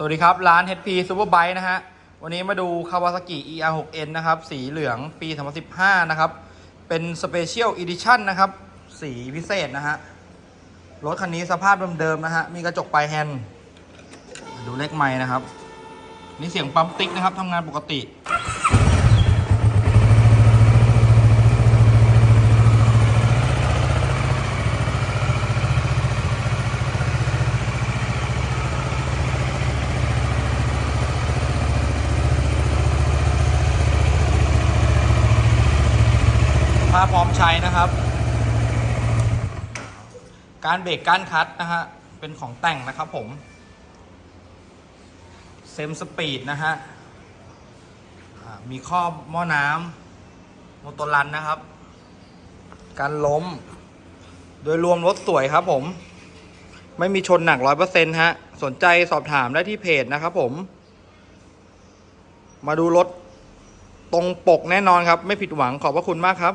สวัสดีครับ ร้าน HP Superbike นะฮะ วันนี้มาดู Kawasaki ER6N นะครับ สีเหลืองปี 2015 นะครับ เป็น Special Edition นะครับ สีพิเศษนะฮะ รถคันนี้สภาพเดิมๆนะฮะ มีกระจกปลายแฮนด์ดูเลขไม้นะครับ นี่เสียงปั๊มติ๊กนะครับทำงานปกติ ผ้าพร้อมใช้นะครับ การเบรกการคัดนะฮะ เป็นของแต่งนะครับผม เซมสปีดนะฮะ มีครอบหม้อน้ำโมโตรันนะครับ การล้ม โดยรวมรถสวยครับผม ไม่มีชนหนักร้อยเปอร์เซ็นต์ฮะ สนใจสอบถามได้ที่เพจนะครับผม มาดูรถตรงปกแน่นอนครับ ไม่ผิดหวังขอบพระคุณมากครับ